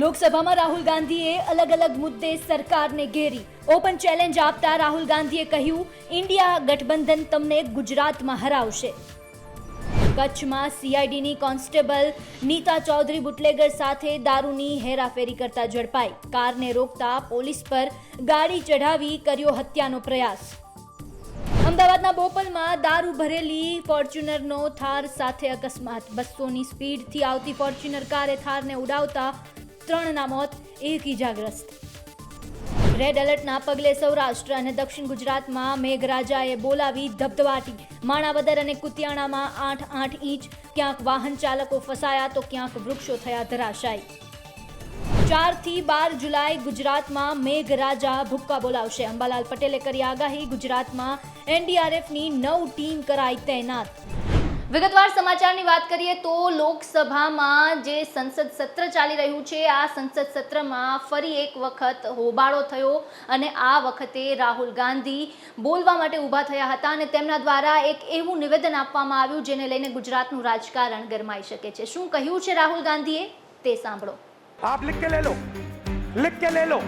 લોકસભામાં રાહુલ ગાંધીએ અલગ અલગ મુદ્દે સરકારને ઘેરી. ઓપન ચેલેન્જ આપતા રાહુલ ગાંધીએ કહ્યું, ઇન્ડિયા ગઠબંધન તમને ગુજરાતમાં હરાવશે. કચ્છમાં સીઆઈડીની કોન્સ્ટેબલ નીતા ચૌધરી બુટલેગર સાથે દારૂની હેરાફેરી કરતા ઝડપાઈ. કારને રોકતા પોલીસ પર ગાડી ચઢાવી કર્યો હત્યાનો પ્રયાસ. અમદાવાદના બોપલમાં દારૂ ભરેલી ફોર્ચ્યુનરનો થાર સાથે અકસ્માત. બસોની સ્પીડથી આવતી ફોર્ચ્યુનર કારે થારને ઉડાવતા ત્રણના મોત એક ઇજાગ્રસ્ત રેડ એલર્ટના પગલે સૌરાષ્ટ્ર અને દક્ષિણ ગુજરાતમાં મેઘરાજાએ બોલાવી ધબધબાટી. માણાવદર અને કુતિયાણામાં આઠ આઠ ઇંચ. ક્યાંક વાહન ચાલકો ફસાયા તો ક્યાંક વૃક્ષો થયા ધરાશાયી. ચારથી બાર જુલાઈ ગુજરાતમાં મેઘરાજા ભૂક્કા બોલાવશે. અંબાલાલ પટેલે કરી આગાહી, ગુજરાતમાં એનડીઆરએફની નવ ટીમ કરાઈ તૈનાત. વિગતવાર સમાચારની વાત કરીએ તો લોકસભામાં જે સંસદ સત્ર ચાલી રહ્યું છે આ સંસદ સત્રમાં ફરી એક વખત હોબાળો થયો અને આ વખતે રાહુલ ગાંધી બોલવા માટે ઊભા થયા હતા અને તેમના દ્વારા એક એવું નિવેદન આપવામાં આવ્યું જેને લઈને ગુજરાતનું રાજકારણ ગરમાઈ શકે છે શું કહ્યું છે રાહુલ ગાંધીએ તે સાંભળો आप लिख के ले लो लिख के ले लो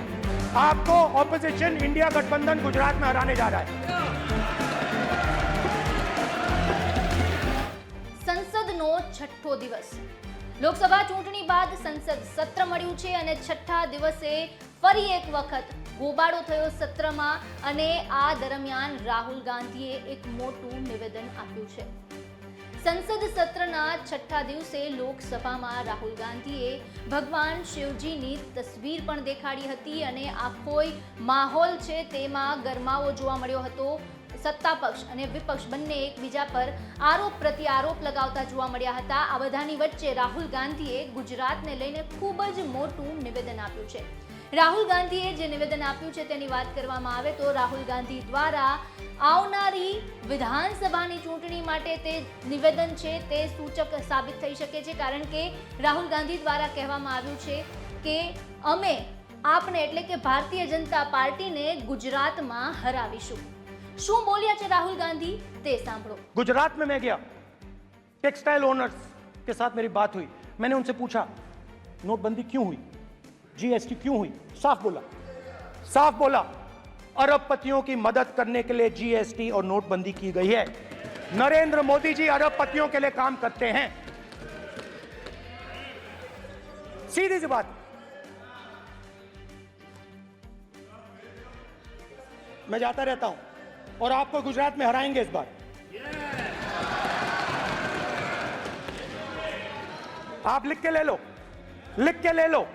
आपको ऑपोजिशन इंडिया गठबंधन गुजरात में हराने जा रहा है સંસદનો છઠ્ઠો દિવસ. લોકસભા ચૂંટણી બાદ સંસદ સત્ર મળ્યું છે અને છઠ્ઠા દિવસે ફરી એક વખત ગોબાળો થયો સત્રમાં અને આ દરમિયાન રાહુલ ગાંધીએ એક મોટું નિવેદન આપ્યું છે. સંસદ સત્રના છઠ્ઠા દિવસે લોકસભામાં રાહુલ ગાંધીએ ભગવાન શિવજીની તસવીર પણ દેખાડી હતી અને આ કોઈ માહોલ છે તેમાં ગરમાવો જોવા મળ્યો હતો. સત્તા પક્ષ અને વિપક્ષ બંને એકબીજા પર આરોપ પ્રતિ આરોપ લગાવતા જોવા મળ્યા હતા. આ બધાની વચ્ચે રાહુલ ગાંધીએ ગુજરાતને લઈને ખૂબ જ મોટું નિવેદન આપ્યું છે. રાહુલ ગાંધીએ જે નિવેદન આપ્યું છે તેની વાત કરવામાં આવે તો રાહુલ ગાંધી દ્વારા આવનારી વિધાનસભાની ચૂંટણી માટે તે નિવેદન છે તે સૂચક સાબિત થઈ શકે છે. કારણ કે રાહુલ ગાંધી દ્વારા કહેવામાં આવ્યું છે કે અમે આપને એટલે કે ભારતીય જનતા પાર્ટીને ગુજરાતમાં હરાવીશું. શું બોલ્યા છે રાહુલ ગાંધી તે સાંભળો गुजरात में मैं गया टेक्सटाइल ओनर्स के साथ मेरी बात हुई मैंने उनसे पूछा नोटबंदी क्यों हुई जीएसटी क्यों हुई साफ बोला साफ बोला अरबपतियों की मदद करने के लिए जीएसटी और नोटबंदी की गई है नरेंद्र मोदी जी अरबपतियों के लिए काम करते हैं सीधी सी बात मैं जाता रहता हूं और आपको गुजरात में हराएंगे इस बार आप लिख के ले लो लिख के ले लो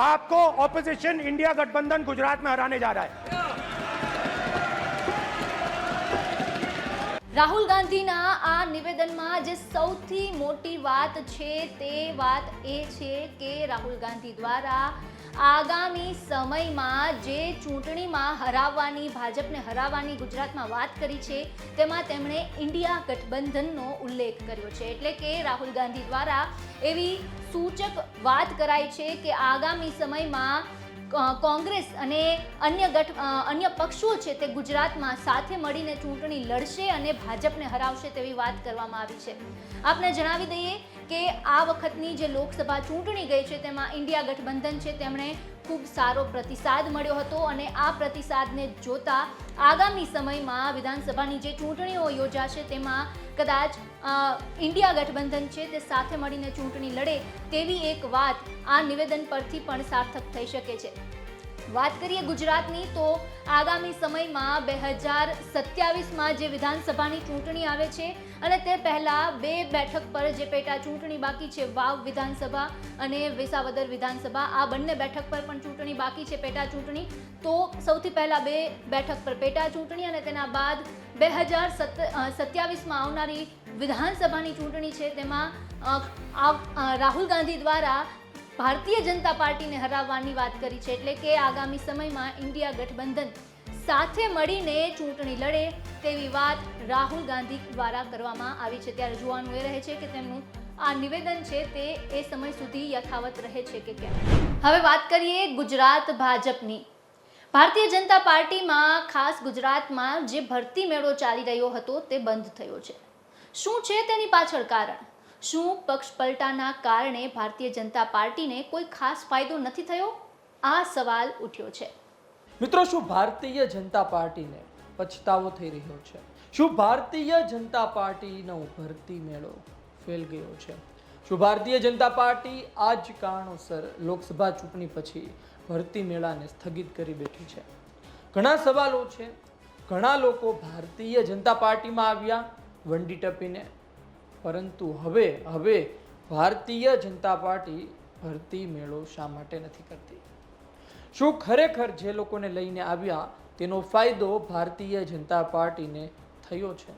आपको ऑपोजिशन इंडिया गठबंधन गुजरात में हराने जा रहा है રાહુલ ગાંધીના આ નિવેદનમાં જે સૌથી મોટી વાત છે તે વાત એ છે કે રાહુલ ગાંધી દ્વારા આગામી સમયમાં જે ચૂંટણીમાં હરાવવાની, ભાજપને હરાવવાની ગુજરાતમાં વાત કરી છે, તેમાં તેમણે ઇન્ડિયા ગઠબંધનનો ઉલ્લેખ કર્યો છે. એટલે કે રાહુલ ગાંધી દ્વારા એવી સૂચક વાત કરાઈ છે કે આગામી સમયમાં કોંગ્રેસ અને અન્ય ગઠ અન્ય પક્ષો છે તે ગુજરાતમાં સાથે મળીને ચૂંટણી લડશે અને ભાજપને હરાવશે તેવી વાત કરવામાં આવી છે. આપને જણાવી દઈએ કે આ વખતની જે લોકસભા ચૂંટણી ગઈ છે, તેમાં ઇન્ડિયા ગઠબંધન છે, તેમણે ખૂબ સારો પ્રતિસાદ મળ્યો હતો અને આ પ્રતિસાદને જોતા આગામી સમયમાં વિધાનસભાની જે ચૂંટણીઓ યોજાશે, તેમાં કદાચ ઇન્ડિયા ગઠબંધન છે, તે સાથે મળીને ચૂંટણી લડે તેવી એક વાત આ નિવેદન પરથી પણ સાર્થક થઈ શકે છે. વાત કરીએ ગુજરાતની, તો આગામી સમયમાં બે હજાર સત્યાવીસમાં જે વિધાનસભાની ચૂંટણી આવે છે અને તે પહેલાં બે બેઠક પર જે પેટા ચૂંટણી બાકી છે, વાવ વિધાનસભા અને વિસાવદર વિધાનસભા, આ બંને બેઠક પર પણ ચૂંટણી બાકી છે, પેટા ચૂંટણી. તો સૌથી પહેલાં બે બેઠક પર પેટા ચૂંટણી અને તેના બાદ બે હજાર સત્યાવીસમાં આવનારી વિધાનસભાની ચૂંટણી છે, તેમાં રાહુલ ગાંધી દ્વારા ભારતીય જનતા પાર્ટીને હરાવવાની વાત કરી છે એટલે કે આગામી સમયમાં ઇન્ડિયા ગઠબંધન સાથે મળીને ચૂંટણી લડે તેવી વાત રાહુલ ગાંધી દ્વારા કરવામાં આવી છે. ત્યારે જોવાનું એ રહે છે કે તેમનું આ નિવેદન છે તે એ સમય સુધી યથાવત રહે છે કે કેમ? હવે વાત કરીએ ગુજરાત ભાજપની. ભારતીય જનતા પાર્ટીમાં ખાસ ગુજરાતમાં જે ભરતી મેળો ચાલી રહ્યો હતો તે બંધ થયો છે. શું છે તેની પાછળ કારણ? શું પક્ષ પલટાના કારણે ભારતીય જનતા પાર્ટીને કોઈ ખાસ ફાયદો નથી થયો? આ સવાલ ઉઠ્યો છે. મિત્રો, શું ભારતીય જનતા પાર્ટીને પછતાવો થઈ રહ્યો છે? શું ભારતીય જનતા પાર્ટીનો ભરતી મેળો ફેલ ગયો છે? શું ભારતીય જનતા પાર્ટી આ જ કારણોસર લોકસભા ચૂંટણી પછી ભરતી મેળાને સ્થગિત કરી બેઠી છે? ઘણા સવાલો છે. ઘણા લોકો ભારતીય જનતા પાર્ટીમાં આવ્યા, વંડી ટપીને પરંતુ હવે હવે ભારતીય જનતા પાર્ટી ભરતી મેળો શા માટે નથી કરતી? શું ખરેખર જે લોકોને લઈને આવ્યા, તેનો ફાયદો ભારતીય જનતા પાર્ટીને થયો છે?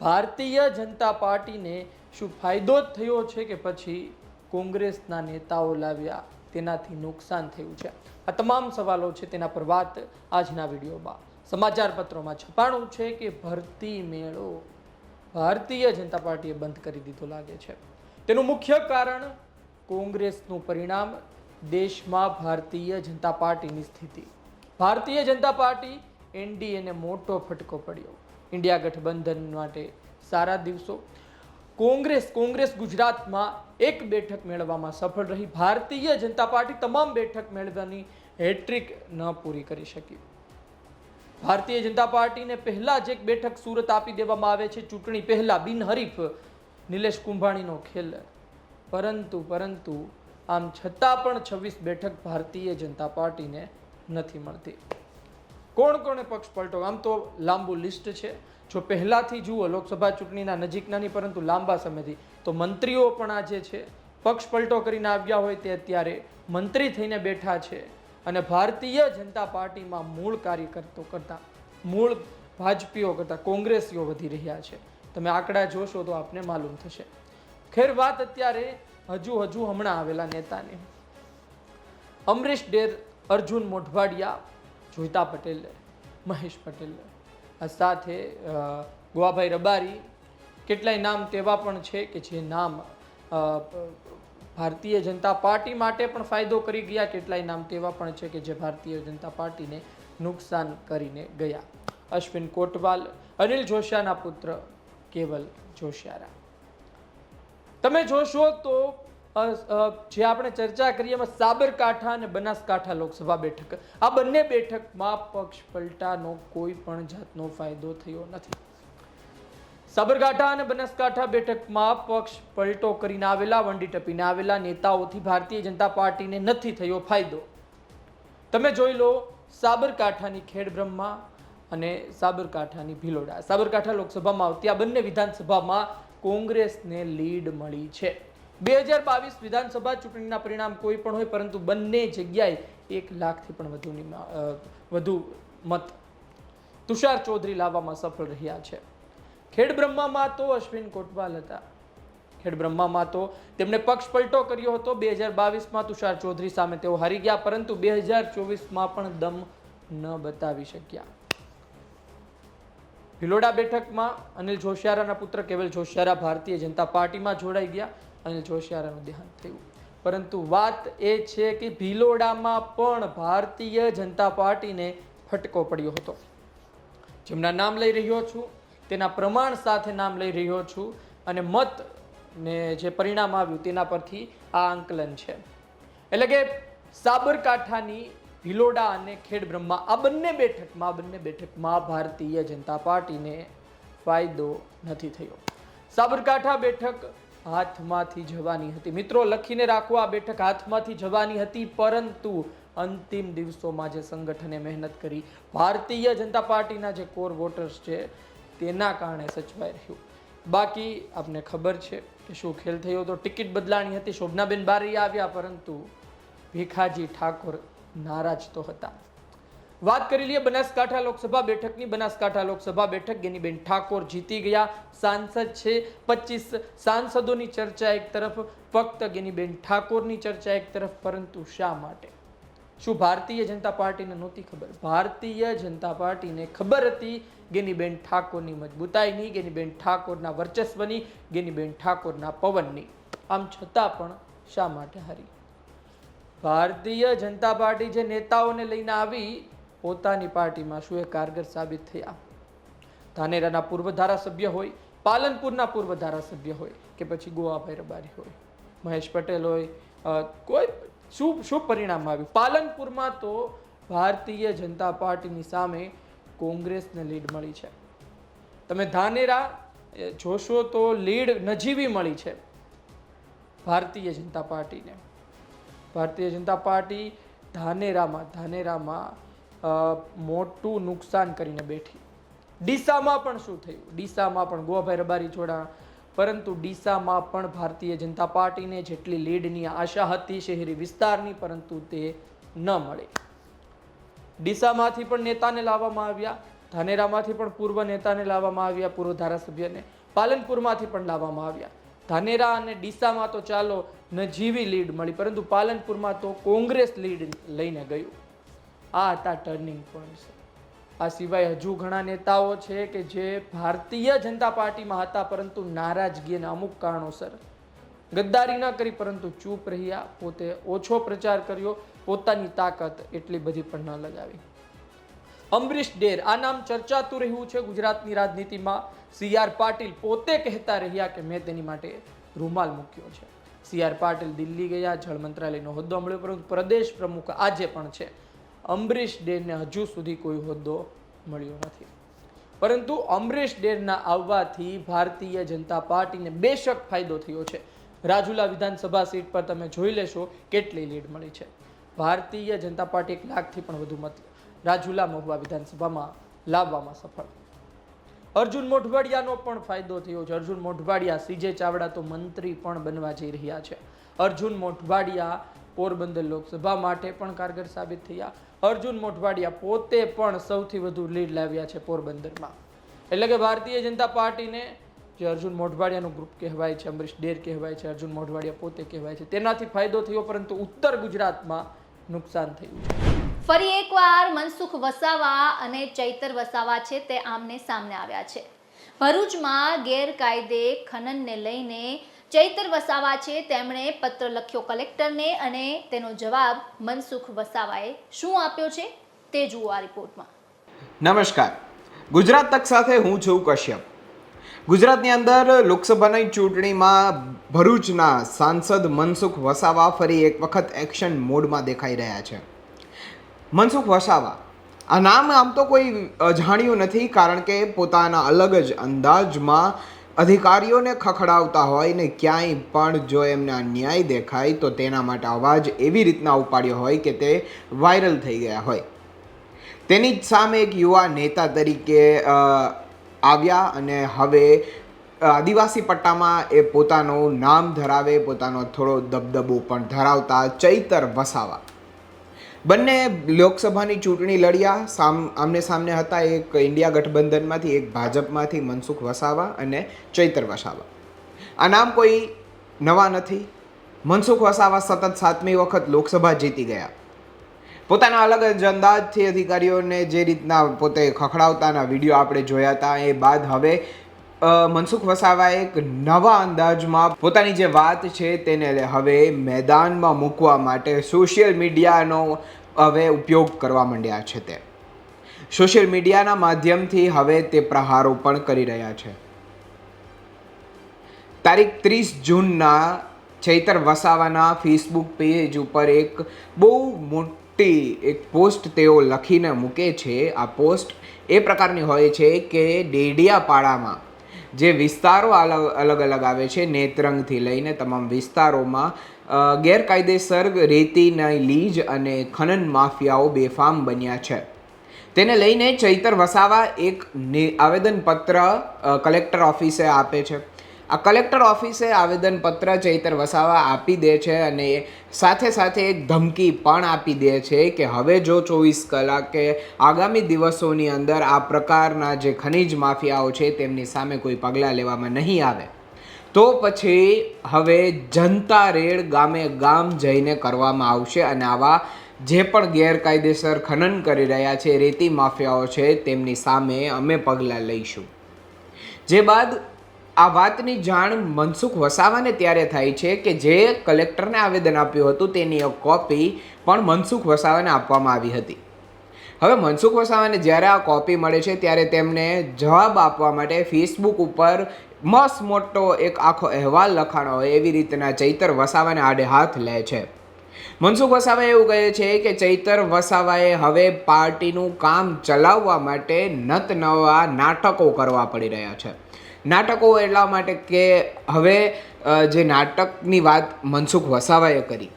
ભારતીય જનતા પાર્ટીને શું ફાયદો જ થયો છે કે પછી કોંગ્રેસના નેતાઓ લાવ્યા, તેનાથી નુકસાન થયું છે? આ તમામ સવાલો છે તેના પર વાત આજના વિડીયોમાં. સમાચાર પત્રોમાં છપાણું છે કે ભરતી મેળો ભારતીય જનતા પાર્ટીએ બંધ કરી દીધો લાગે છે. તેનું મુખ્ય કારણ કોંગ્રેસનું પરિણામ, દેશમાં ભારતીય જનતા પાર્ટીની સ્થિતિ. ભારતીય જનતા પાર્ટી એનડીએને મોટો ફટકો પડ્યો. ઇન્ડિયા ગઠબંધન માટે સારા દિવસો. કોંગ્રેસ કોંગ્રેસ ગુજરાતમાં એક બેઠક મેળવવામાં સફળ રહી. ભારતીય જનતા પાર્ટી તમામ બેઠક મેળવવાની હેટ્રિક ન પૂરી કરી શકી. ભારતીય જનતા પાર્ટીને પહેલા જ એક બેઠક સુરત આપી દેવામાં આવે છે. ચૂંટણી પહેલા બિનહરીફ નિલેશ કુંભાણીનો ખેલ. પરંતુ પરંતુ, આમ છતાં પણ છવ્વીસ બેઠક ભારતીય જનતા પાર્ટીને નથી મળતી. કોણ, કોણે પક્ષ પલટો? આમ તો લાંબુ લિસ્ટ છે. જો પહેલાંથી જુઓ, લોકસભા ચૂંટણીના નજીકના નહીં પરંતુ લાંબા સમયથી, તો મંત્રીઓ પણ આજે છે. પક્ષ પલટો કરીને આવ્યા હોય તે અત્યારે મંત્રી થઈને બેઠા છે. અને ભારતીય જનતા પાર્ટીમાં મૂળ કાર્યકર્તો કરતાં, મૂળ ભાજપીઓ કરતાં, કોંગ્રેસીઓ વધી રહ્યા છે. તમે આંકડા જોશો તો આપને માલુમ થશે. ખેર વાત અત્યારે હજુ હજુ હમણાં આવેલા નેતાની. અમરીશ ડેર, અર્જુન મોઢવાડિયા, જોઈતા પટેલ, મહેશ પટેલ, આ સાથે ગોવાભાઈ રબારી, કેટલાય નામ તેવા પણ છે કે જે નામ ભારતીય જનતા પાર્ટી માટે પણ ફાયદો કરી ગયા. કેટલાય નામ તેવા પણ છે કે જે ભારતીય જનતા પાર્ટીને નુકસાન કરીને ગયા. અશ્વિન કોટવાલ, અનિલ જોશિયાના પુત્ર કેવલ જોશિયારા. તમે જોશો તો જે આપણે ચર્ચા કરીએ એમાં સાબરકાંઠા અને બનાસકાંઠા લોકસભા બેઠક. આ બંને બેઠકમાં પક્ષ પલટાનો કોઈ પણ જાતનો ફાયદો થયો નથી. સાબરકાંઠા અને બનાસકાંઠા બેઠકમાં પક્ષ પલટો કરીને આવેલા, વંડી ટપીને આવેલા નેતાઓથી ભારતીય જનતા પાર્ટીને નથી થયો ફાયદો. તમે જોઈ લો સાબરકાંઠાની ખેડબ્રહ્મા અને સાબરકાંઠાની ભિલોડા. સાબરકાંઠા લોકસભામાં આવતી આ બંને વિધાનસભામાં કોંગ્રેસને લીડ મળી છે. બે હજાર બાવીસ વિધાનસભા ચૂંટણીના પરિણામ કોઈ પણ હોય, પરંતુ બંને જગ્યાએ એક લાખથી પણ વધુની વધુ મત તુષાર ચૌધરી લાવવામાં સફળ રહ્યા છે. ખેડબ્રહ્મામાં તો અશ્વિન કોટવાલ હતા. ખેડબ્રહ્મામાં તો તેમણે પક્ષ પલટો કર્યો હતો. બે હજાર બાવીસમાં તુષાર ચૌધરી સામે તેઓ હારી ગયા, પરંતુ બે હજાર ચોવીસમાં પણ દમ ન બતાવી શક્યા. ભિલોડા બેઠકમાં અનિલ જોશિયારાના પુત્ર કેવલ જોશિયારા ભારતીય જનતા પાર્ટીમાં જોડાઈ ગયા. અનિલ જોશિયારાનું દેહાંત થયું. પરંતુ વાત એ છે કે ભિલોડામાં પણ ભારતીય જનતા પાર્ટીને ફટકો પડ્યો હતો. જેમના નામ લઈ રહ્યો છું તેના પ્રમાણ સાથે નામ લઈ રહ્યો છું અને મત ને જે પરિણામ આવ્યું તેના પરથી આ આંકલન છે. એટલે કે સાબરકાંઠાની ભિલોડા અને ખેડબ્રહ્મા આ બંને બેઠકમાં, આ બંને બેઠકમાં ભારતીય જનતા પાર્ટીને ફાયદો નથી થયો. સાબરકાંઠા બેઠક હાથમાંથી જવાની હતી. મિત્રો, લખીને રાખો, આ બેઠક હાથમાંથી જવાની હતી, પરંતુ અંતિમ દિવસોમાં જે સંગઠને મહેનત કરી, ભારતીય જનતા પાર્ટીના જે કોર વોટર્સ છે તેના કારણે સચવાઈ રહ્યું. બાકી આપને ખબર છે કે શું ખેલ થયો તો ટિકિટ બદલાણી હતી. શોભનાબેન બારી આવ્યા, પરંતુ ભીખાજી ઠાકોર નારાજ તો હતા. વાત કરી લઈએ બનાસકાંઠા લોકસભા બેઠકની. બનાસકાંઠા લોકસભા બેઠક ગેનીબેન ઠાકોર જીતી ગયા. સાંસદ છે પચીસ સાંસદોની ચર્ચા એક તરફ, ફક્ત ગેનીબેન ઠાકોરની ચર્ચા એક તરફ, પરંતુ શા માટે? શું ભારતીય જનતા પાર્ટીને નહોતી ખબર? ભારતીય જનતા પાર્ટીને ખબર હતી ગેનીબેન ઠાકોરની મજબૂતાઈની, ગેનીબેન ઠાકોરના વર્ચસ્વની, ગેનીબેન ઠાકોરના પવનની. આમ છતાં પણ શા માટે હારી? ભારતીય જનતા પાર્ટી જે નેતાઓને લઈને આવી, પોતાની પાર્ટીમાં શું એ કારગર સાબિત થયા? ધાનેરાના પૂર્વ ધારાસભ્ય હોય, પાલનપુરના પૂર્વ ધારાસભ્ય હોય કે પછી ગોવાભાઈ રબારી હોય? મહેશ પટેલ હોય કોઈ શું શું પરિણામ આવ્યું? પાલનપુરમાં તો ભારતીય જનતા પાર્ટીની સામે કોંગ્રેસને લીડ મળી છે. તમે ધાનેરા જોશો તો લીડ નજીવી મળી છે ભારતીય જનતા પાર્ટીને. ભારતીય જનતા પાર્ટી ધાનેરામાં ધાનેરામાં મોટું નુકસાન કરીને બેઠી. ડીસામાં પણ શું થયું? ડીસામાં પણ ગોવાભાઈ રબારી જોડા. પરંતુ ડીસામાં પણ ભારતીય જનતા પાર્ટીને જેટલી લીડની આશા હતી શહેરી વિસ્તારની, પરંતુ તે ન મળી. ડીસામાંથી પણ નેતાને લાવવામાં આવ્યા, ધાનેરામાંથી પણ પૂર્વ નેતાને લાવવામાં આવ્યા, પૂર્વ ધારાસભ્યને પાલનપુરમાંથી પણ લાવવામાં આવ્યા. ધાનેરા અને ડીસામાં તો ચાલો નજીવી લીડ મળી, પરંતુ પાલનપુરમાં તો કોંગ્રેસ લીડ લઈને ગયું. આ હતા ટર્નિંગ પોઈન્ટ્સ આ સિવાય હજુ ઘણા નેતાઓ છે કે જે ભારતીય જનતા પાર્ટીમાં હતા, પરંતુ નારાજગી અને અમુક કારણોસર ગદ્દારી ન કરી, પરંતુ ચૂપ રહ્યા, પોતે ઓછો પ્રચાર કર્યો. પોતાની તાકાત એટલી બધી પણ ન લગાવી. અમરીશ ડેર, આ નામ ચર્ચાતું રહ્યું છે ગુજરાતની રાજનીતિમાં. સી આર પાટીલ પોતે કહેતા રહ્યા કે મેં તેની માટે રૂમાલ મૂક્યો છે. સી આર પાટીલ દિલ્હી ગયા, જળ મંત્રાલયનો હોદ્દો મળ્યો, પરંતુ પ્રદેશ પ્રમુખ આજે પણ છે. અમરીશ ડેરને હજુ સુધી કોઈ હોદ્દો મળ્યો નથી. પરંતુ અમરીશ ડેરના આવવાથી ભારતીય જનતા પાર્ટીને બેશક ફાયદો થયો છે. રાજુલા વિધાનસભા સીટ પર તમે જોઈ લેશો કેટલી લીડ મળી છે. ભારતીય જનતા પાર્ટી એક લાખથી પણ વધુ મત રાજુલા મહુવા વિધાનસભામાં લાવવામાં સફળ. અર્જુન મોઢવાડિયાનો પણ ફાયદો થયો છે. અર્જુન મોઢવાડિયા, સીજે ચાવડા તો મંત્રી પણ બનવા જઈ રહ્યા છે. અર્જુન મોઢવાડિયા પોરબંદર લોકસભા માટે પણ કારગર સાબિત થયા. અર્જુન મોઢવાડિયા પોતે પણ સૌથી વધુ લીડ લાવ્યા છે પોરબંદરમાં. એટલે કે ભારતીય જનતા પાર્ટીને જે અર્જુન મોઢવાડિયાનું ગ્રુપ કહેવાય છે, અમરીશ ડેર કહેવાય છે, અર્જુન મોઢવાડિયા પોતે કહેવાય છે. તેનાથી ફાયદો થયો, પરંતુ ઉત્તર ગુજરાતમાં નુકસાન થયું છે. ફરી એકવાર મનસુખ વસાવા અને ચૈતર વસાવા છે તે આમને સામને આવ્યા છે. ભરૂચમાં ગેરકાયદે ખનનને લઈને ચૈતર વસાવા છે તેમણે પત્ર લખ્યો કલેક્ટરને અને તેનો જવાબ મનસુખ વસાવાએ શું આપ્યો છે તે જુઓ આ રિપોર્ટમાં. નમસ્કાર. ગુજરાત તક સાથે હું છું કશ્યપ. ગુજરાતની અંદર લોકસભાની ચૂંટણીમાં ભરૂચના સાંસદ મનસુખ વસાવા ફરી એક વખત એક્શન મોડમાં દેખાઈ રહ્યા છે. મનસુખ વસાવા, આ નામ આમ તો કોઈ જાણ્યું નથી કારણ કે પોતાના અલગ જ અંદાજમાં અધિકારીઓને ખખડાવતા હોય ને ક્યાંય પણ જો એમને અન્યાય દેખાય તો તેના માટે અવાજ એવી રીતના ઉપાડ્યો હોય કે તે વાયરલ થઈ ગયા હોય. તેની જ સામે એક યુવા નેતા તરીકે આવ્યા અને હવે આદિવાસી પટ્ટામાં એ પોતાનું નામ ધરાવે, પોતાનો થોડો દબદબો પણ ધરાવતા ચૈતર વસાવા. બંને લોકસભાની ચૂંટણી લડ્યા, સામ, આમને સામને હતા એક ઇન્ડિયા ગઠબંધનમાંથી, એક ભાજપમાંથી મનસુખ વસાવા અને ચૈતર વસાવા. આ નામ કોઈ નવા નથી. મનસુખ વસાવા સતત સાતમી વખત લોકસભા જીતી ગયા. પોતાના અલગ જ અંદાજથી અધિકારીઓને જે રીતના પોતે ખખડાવતાના વીડિયો આપણે જોયા હતા એ બાદ હવે મનસુખ વસાવા એક નવા અંદાજમાં પોતાની જે વાત છે તેને હવે મેદાનમાં મૂકવા માટે સોશિયલ મીડિયાનો હવે ઉપયોગ કરવા માંડ્યા છે તે. સોશિયલ મીડિયાના માધ્યમથી હવે તે પ્રહારો પણ કરી રહ્યા છે. તારીખ ત્રીસ જૂનના ચૈતર વસાવાના ફેસબુક પેજ ઉપર એક બહુ મોટી એક પોસ્ટ તેઓ લખીને મૂકે છે. આ પોસ્ટ એ પ્રકારની હોય છે કે ડેડિયાપાડામાં, જે વિસ્તારો અલગ અલગ અલગ આવે છે નેત્રંગથી લઈને તમામ વિસ્તારોમાં ગેરકાયદેસર રેતીના લીજ અને ખનન માફિયાઓ બેફામ બન્યા છે. તેને લઈને ચૈતર વસાવા એક આવેદનપત્ર કલેક્ટર ઓફિસે આપે છે. આ કલેક્ટર ઓફિસે આવેદનપત્ર ચૈતર વસાવા આપી દે છે અને સાથે સાથે એક ધમકી પણ આપી દે છે કે હવે જો ચોવીસ કલાકે આગામી દિવસોની અંદર આ પ્રકારના જે ખનિજ માફિયાઓ છે તેમની સામે કોઈ પગલાં લેવામાં નહીં આવે. તો પછી હવે જનતા રેડ ગામે ગામ જઈને કરવામાં આવશે અને આવા જે પણ ગેરકાયદેસર ખનન કરી રહ્યા છે, રેતી માફિયાઓ છે, તેમની સામે અમે પગલાં લઈશું. જે બાદ આ વાતની જાણ મનસુખ વસાવાને ત્યારે થાય છે કે જે કલેક્ટરને આવેદન આપ્યું હતું તેની એક કોપી પણ મનસુખ વસાવાને આપવામાં આવી હતી. હવે મનસુખ વસાવાને જ્યારે આ કોપી મળે છે ત્યારે તેમને જવાબ આપવા માટે ફેસબુક ઉપર મસ્ત મોટો એક આખો અહેવાલ લખાણો હોય એવી રીતના ચૈતર વસાવાને આડે હાથ લે છે. મનસુખ વસાવા એવું કહે છે કે ચૈતર વસાવાએ હવે પાર્ટીનું કામ ચલાવવા માટે નત નવા નાટકો કરવા પડી રહ્યા છે. નાટકો એટલા માટે કે હવે જે નાટકની વાત મનસુખ વસાવાએ કરી.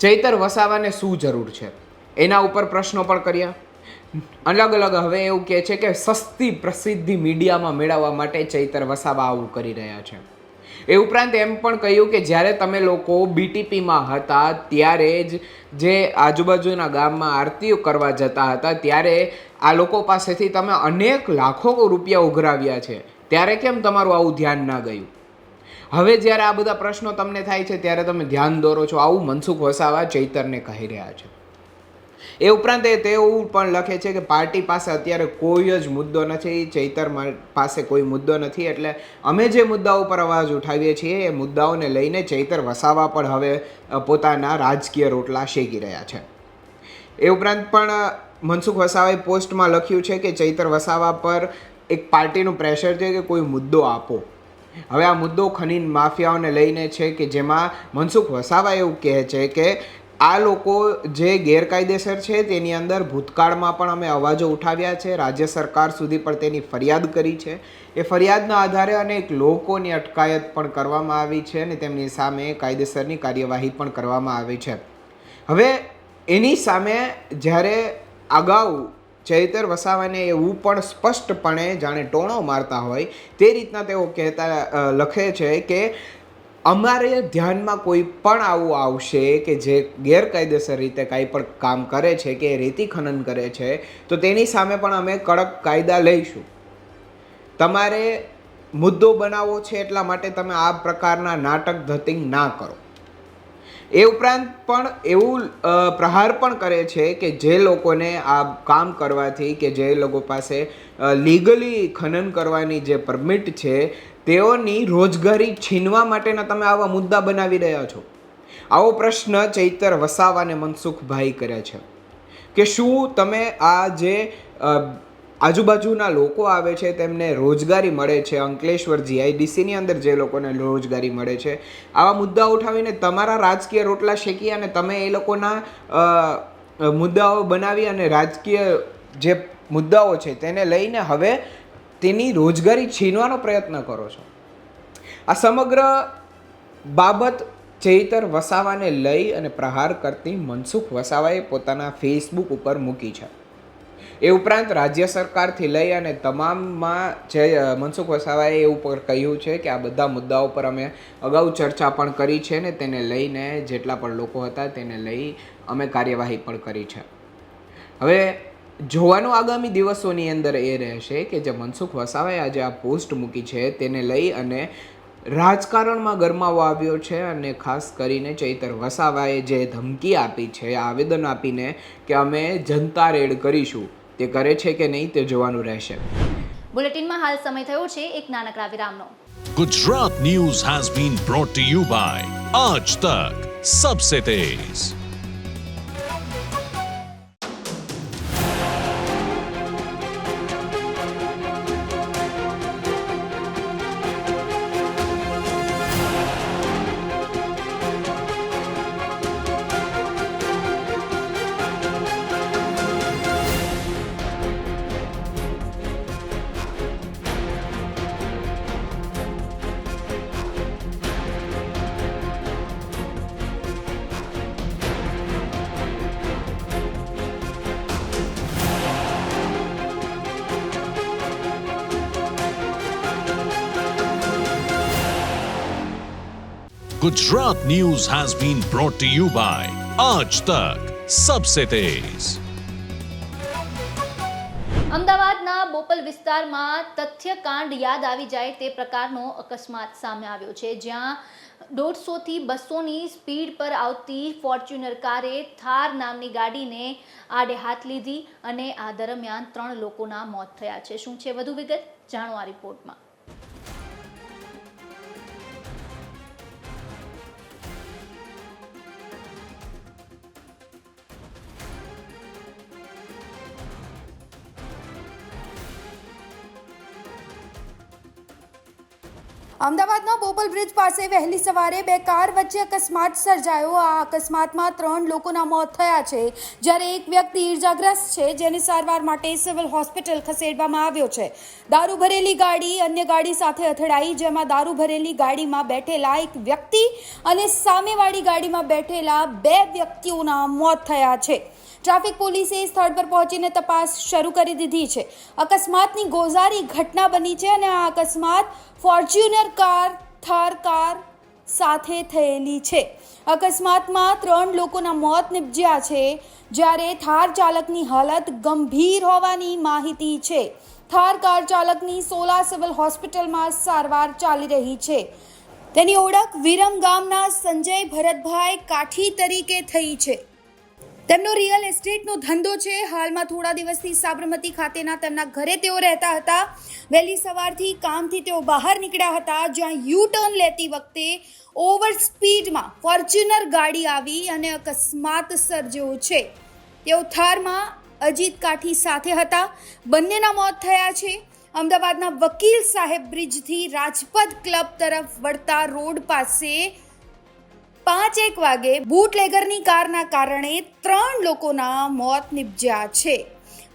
ચૈતર વસાવાને શું જરૂર છે? એના ઉપર પ્રશ્નો પણ કર્યા. અલગ અલગ હવે એવું કહે છે કે સસ્તી પ્રસિદ્ધિ મીડિયામાં મેળવવા માટે ચૈતર વસાવા આવું કરી રહ્યા છે. એ ઉપરાંત એમ પણ કહ્યું કે જ્યારે તમે લોકો બીટીપીમાં હતા, ત્યારે જ જે આજુબાજુના ગામમાં આરતીઓ કરવા જતા હતા, ત્યારે આ લોકો પાસેથી તમે અનેક લાખો રૂપિયા ઉઘરાવ્યા છે. ત્યારે કેમ તમારું આવું ધ્યાન ના ગયું? હવે જ્યારે આ બધા પ્રશ્નો તમને થાય છે, ત્યારે તમે ધ્યાન દોરો છો, આવું મનસુખ વસાવા ચૈતરને કહી રહ્યા છે. એ ઉપરાંત એ તેવું પણ લખે છે કે પાર્ટી પાસે અત્યારે કોઈ જ મુદ્દો નથી, ચૈતર પાસે કોઈ મુદ્દો નથી, એટલે અમે જે મુદ્દાઓ પર અવાજ ઉઠાવીએ છીએ, એ મુદ્દાઓને લઈને ચૈતર વસાવા પણ હવે પોતાના રાજકીય રોટલા શેકી રહ્યા છે. એ ઉપરાંત પણ મનસુખ વસાવાએ પોસ્ટમાં લખ્યું છે કે ચૈતર વસાવા પર એક પાર્ટીનું પ્રેશર છે કે કોઈ મુદ્દો આપો. હવે આ મુદ્દો ખનીન માફિયાઓને લઈને છે કે જેમાં મનસુખ વસાવા એવું કહે છે કે આ લોકો જે ગેરકાયદેસર છે, તેની અંદર ભૂતકાળમાં પણ અમે અવાજો ઉઠાવ્યા છે. રાજ્ય સરકાર સુધી પણ તેની ફરિયાદ કરી છે. એ ફરિયાદના આધારે અનેક લોકોની અટકાયત પણ કરવામાં આવી છે અને તેમની સામે કાયદેસરની કાર્યવાહી પણ કરવામાં આવી છે. હવે એની સામે જ્યારે અગાઉ ચૈતર વસાવાને એવું પણ સ્પષ્ટપણે જાણે ટોણો મારતા હોય, તે રીતના તેઓ કહેતા લખે છે કે અમારે ધ્યાનમાં કોઈ પણ આવું આવશે કે જે ગેરકાયદેસર રીતે કાંઈ પણ કામ કરે છે કે રેતી ખનન કરે છે, તો તેની સામે પણ અમે કડક કાયદા લઈશું. તમારે મુદ્દો બનાવવો છે એટલા માટે તમે આ પ્રકારના નાટક ધતિંગ ના કરો. એ ઉપરાંત પણ એવું પ્રહાર પણ કરે છે કે જે લોકોને આ કામ કરવાથી કે જે લોકો પાસે લીગલી ખનન કરવાની જે પરમિટ છે તેઓની રોજગારી છીનવા માટેના તમે આવા મુદ્દા બનાવી રહ્યા છો. આવો પ્રશ્ન ચૈતર વસાવા અને મનસુખભાઈ કરે છે કે શું તમે આ જે આજુબાજુના લોકો આવે છે તેમને રોજગારી મળે છે? અંકલેશ્વર જીઆઈડીસીની અંદર જે લોકોને રોજગારી મળે છે. આવા મુદ્દા ઉઠાવીને તમારા રાજકીય રોટલા શેકી અને તમે એ લોકોના મુદ્દાઓ બનાવી અને રાજકીય જે મુદ્દાઓ છે તેને લઈને હવે તેની રોજગારી છીનવાનો પ્રયત્ન કરો છો. આ સમગ્ર બાબત ચૈતર વસાવાને લઈ અને પ્રહાર કરતી મનસુખ વસાવાએ પોતાના ફેસબુક ઉપર મૂકી છે. એ ઉપરાંત રાજ્ય સરકારથી લઈ અને તમામમાં જે મનસુખ વસાવાએ એવું ઉપર કહ્યું છે કે આ બધા મુદ્દાઓ પર અમે અગાઉ ચર્ચા પણ કરી છે ને તેને લઈને જેટલા પણ લોકો હતા તેને લઈ અમે કાર્યવાહી પણ કરી છે. હવે જોવાનું આગામી દિવસોની અંદર એ રહેશે કે જે મનસુખ વસાવાએ આજે આ પોસ્ટ મૂકી છે તેને લઈ અને રાજકારણમાં ગરમાવો આવ્યો છે અને ખાસ કરીને ચૈતર વસાવાએ જે ધમકી આપી છે આવેદન આપીને કે અમે જનતા રેડ કરીશું તે કરે છે કે નહીં તે જોવાનું રહેશે બુલેટિનમાં હાલ સમય થયો છે એક નાનકડા વિરામનો Gujarat news has been brought you by Aaj Tak Sabse Tez. Gujarat news has been brought to you by Aaj Tak સબસે તેજ. અમદાવાદના બોપલ વિસ્તારમાં તથ્યકાંડ યાદ આવી જાય તે પ્રકારનો અકસ્માત સામે આવ્યો છે, જ્યાં દોઢસોથી બસોની સ્પીડ પર આવતી ફોર્ચ્યુનર કારે થાર નામની ગાડીને આડે હાથ લીધી અને આ દરમિયાન ત્રણ લોકોના મોત થયા છે. શું છે વધુ વિગત? જાણો આ રિપોર્ટમાં. અમદાવાદના બોપલ બ્રિજ પાસે વહેલી સવારે બે કાર વચ્ચે અકસ્માત સર્જાયો. આ અકસ્માતમાં ત્રણ લોકોના મોત થયા છે. જ્યારે એક વ્યક્તિ ઈર્જાગ્રસ્ત છે, જેને સારવાર માટે સિવિલ હોસ્પિટલ ખસેડવામાં આવ્યો છે. દારૂ ભરેલી ગાડી અન્ય ગાડી સાથે અથડાઈ, જેમાં દારૂ ભરેલી ગાડીમાં બેઠેલા એક વ્યક્તિ અને સામેવાળી ગાડીમાં બેઠેલા બે વ્યક્તિઓના મોત થયા છે. ટ્રાફિક પોલીસે સ્થળ પર પહોંચીને તપાસ શરૂ કરી દીધી છે. અકસ્માતની ગોઝારી ઘટના બની છે અને આ અકસ્માત ફોર્ચ્યુનર કાર, થાર કાર સાથે થયેલી છે. અકસ્માતમાં ત્રણ લોકોના મોત નિપજ્યા છે, જ્યારે થાર ચાલકની હાલત ગંભીર હોવાની માહિતી છે. થાર કાર ચાલકની સોલા સિવિલ હોસ્પિટલમાં સારવાર ચાલી રહી છે. તેની ઓળખ વિરમ ગામના સંજય ભરતભાઈ કાઠી તરીકે થઈ છે. તેમનો રિયલ એસ્ટેટનો ધંધો છે. હાલમાં થોડા દિવસથી સાબરમતી ખાતેના તેમના ઘરે તેઓ રહેતા હતા. વહેલી સવારથી કામથી તેઓ બહાર નીકળ્યા હતા, જ્યાં યુ ટર્ન લેતી વખતે ઓવર સ્પીડમાં ફોર્ચ્યુનર ગાડી આવી અને અકસ્માત સર્જ્યો છે. તેઓ થારમાં અજીત કાઠી સાથે હતા. બંનેના મોત થયા છે. અમદાવાદના વકીલ સાહેબ બ્રિજથી રાજપથ ક્લબ તરફ વળતા રોડ પાસે પાંચ એક વાગે બુટલેગરની કારના કારણે ત્રણ લોકોના મોત નિપજ્યા છે.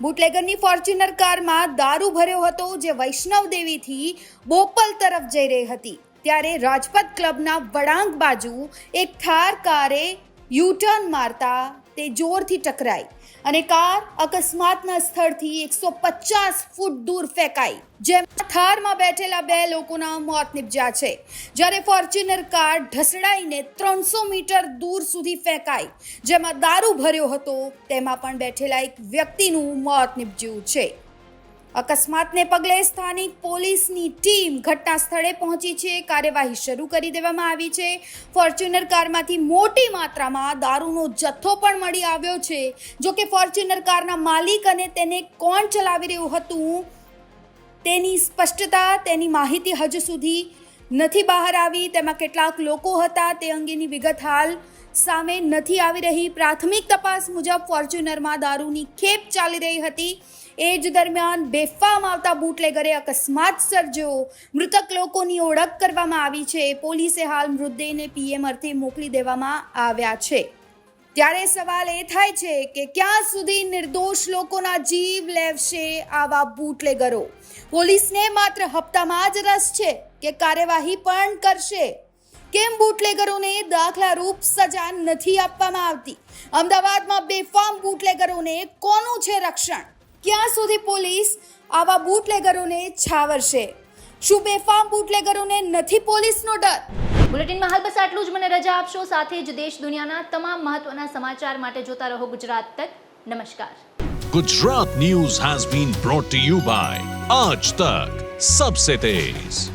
બુટલેગરની ફોર્ચ્યુનર કારમાં દારૂ ભર્યો હતો જે વૈષ્ણવ દેવીથી બોપલ તરફ જઈ રહી હતી. ત્યારે રાજપથ ક્લબના વળાંક બાજુ એક થાર કારે યુટર્ન મારતા તે જોરથી ટકરાઈ. અને કાર અકસ્માતના સ્થળથી એકસો પચાસ ફૂટ દૂર ફેંકાઈ, જેમાં થારમાં બેઠેલા બે લોકોના મોત નિપજ્યા છે. જ્યારે ફોર્ચ્યુનર કાર ઢસડાઈને ત્રણસો મીટર દૂર સુધી ફેંકાઈ, જેમાં દારૂ ભર્યો હતો, તેમાં પણ બેઠેલા એક વ્યક્તિનું મોત નિપજ્યું છે. અકસ્માતને પગલે સ્થાનિક પોલીસની ટીમ ઘટના સ્થળે પહોંચી છે. કાર્યવાહી શરૂ કરી દેવામાં આવી છે. ફોર્ચ્યુનર કારમાંથી મોટી માત્રામાં દારૂનો જથ્થો પણ મળી આવ્યો છે. જો કે ફોર્ચ્યુનર કારના માલિક અને તેને કોણ ચલાવી રહ્યું હતું, તેની સ્પષ્ટતા, તેની માહિતી હજુ સુધી નથી બહાર આવી. તેમાં કેટલાક લોકો હતા. તે અંગેની વિગત હાલ સામે નથી આવી રહી. પ્રાથમિક તપાસ મુજબ ફોર્ચ્યુનરમાં દારૂની ખેપ ચાલી રહી હતી. એ જ દરમિયાન બેફામ આવતા બુટલેગરે અકસ્માત સર્જ્યો. મૃતક લોકોની ઓળખ કરવામાં આવી છે. પોલીસે હાલ મૃતદેહને પીએમ અર્થે મોકલી દેવામાં આવ્યા છે. ત્યારે સવાલ એ થાય છે કે ક્યાં સુધી નિર્દોષ લોકોના જીવ લેવશે આવા બૂટલેગરો? પોલીસને માત્ર હપ્તામાં જ રસ છે કે કાર્યવાહી પણ કરશે. કેમ બુટલેગરોને દાખલારૂપ સજા નથી આપવામાં આવતી? અમદાવાદમાં બેફામ બુટલેગરોને કોનું છે રક્ષણ? ક્યાં સુધી પોલીસ આવા બુટલેગરોને છાવરશે? શું બેફામ બુટલેગરોને નથી પોલીસનો ડર? બુલેટિનમાં હાલ બસ આટલું જ. મને રજા આપશો. સાથે જ દેશ દુનિયાના તમામ મહત્વના સમાચાર માટે જોતા રહો ગુજરાત તક. નમસ્કાર. Gujarat news has been brought you by Aaj Tak. Sabse Tez.